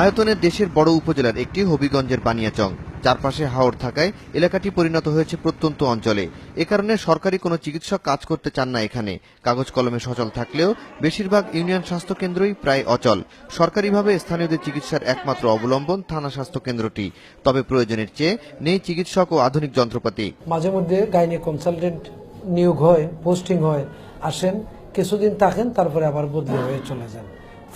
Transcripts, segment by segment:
আয়তনে দেশের বড় উপজেলার একটি হবিগঞ্জের বানিয়াচং। চারপাশে হাওর থাকায় এলাকাটি পরিণত হয়েছে প্রত্যন্ত অঞ্চলে। এ কারণে সরকারি কোনো চিকিৎসক কাজ করতে চান না এখানে। কাগজ কলমে সচল থাকলেও বেশিরভাগ ইউনিয়ন স্বাস্থ্য কেন্দ্রই প্রায় অচল। সরকারিভাবে স্থানীয়দের চিকিৎসার একমাত্র অবলম্বন থানা স্বাস্থ্য কেন্দ্রটি। তবে প্রয়োজনের চেয়ে নেই চিকিৎসক ও আধুনিক যন্ত্রপাতি। মাঝে মধ্যে গাইনি কনসালটেন্ট নিয়োগ হয়, পোস্টিং হয়, আসেন, কিছুদিন থাকেন, তারপরে আবার বদলি হয়ে চলে যান।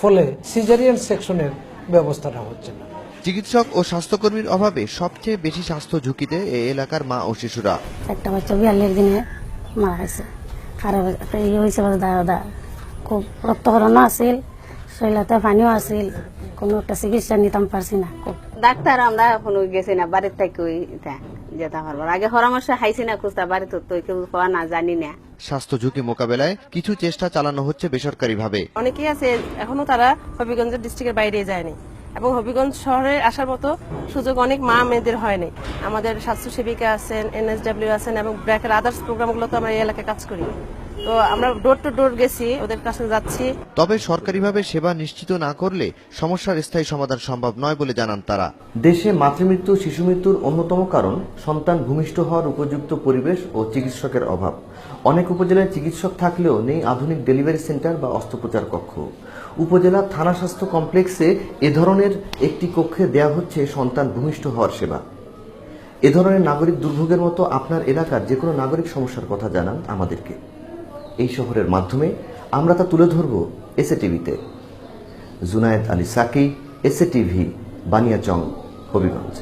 ফলে সিজারিয়ান সেকশনের ব্যবস্থাটা হচ্ছে না। চিকিৎসক ও স্বাস্থ্যকর্মীর অভাবে সবচেয়ে বেশি স্বাস্থ্য ঝুঁকিতে এ এলাকার মা ও শিশুরা। একটা বাচ্চা বিয়াল্লিশ দিনে মারা গেছে। খারাপ ইয়ে হয়েছে বলে দাদা খুব রক্তকরণও আছিল শৈলাতে পানিও আছিল কোনো একটা চিকিৎসা নিতাম পারছি না খুব। ডাক্তার আমরা এখনও গেছি না বাড়ির থেকে যেতে পারব আগে পরামর্শ হাইছি না খুঁজতে তো কেউ পাওয়া না জানি না। স্বাস্থ্য ঝুঁকি মোকাবেলায় কিছু চেষ্টা চালানো হচ্ছে বেসরকারি ভাবে অনেকেই আছে এখনও তারা হবিগঞ্জের ডিস্ট্রিক্টের বাইরে যায়নি। এবং হবিগঞ্জ শহরে আসার মতো সুযোগ অনেক মা মেয়েদের হয়নি। আমাদের স্বাস্থ্য সেবিকা আছেন এনএসডব্লিউ আছেন এবং ব্র্যাকের আদার্স প্রোগ্রামগুলো তো আমরা এই এলাকায় কাজ করি। তো আমরা ডোর টু ডোর গেছি ওদের কাছে যাচ্ছি। তবে সরকারিভাবে সেবা নিশ্চিত না করলে সমস্যার স্থায়ী সমাধান সম্ভব নয় বলে জানান তারা। দেশে মাতৃমৃত্যু শিশু মৃত্যুর অন্যতম কারণ সন্তান ভূমিষ্ঠ হওয়ার উপযুক্ত পরিবেশ ও চিকিৎসকের অভাব। অনেক উপজেলায় চিকিৎসক থাকলেও নেই আধুনিক ডেলিভারি সেন্টার বা অস্ত্রোপচার কক্ষ। উপজেলা থানা স্বাস্থ্য কমপ্লেক্সে এ ধরনের একটি কক্ষে দেয়া হচ্ছে সন্তান ভূমিষ্ঠ হওয়ার সেবা। এ ধরনের নাগরিক দুর্ভোগের মতো আপনার এলাকার যে কোনো নাগরিক সমস্যার কথা জানান আমাদেরকে। এই শহরের মাধ্যমে আমরা তা তুলে ধরব এসএ টিভিতে জুনায়েদ আলী সাকি এসএ টিভি বানিয়াচং, হবিগঞ্জ।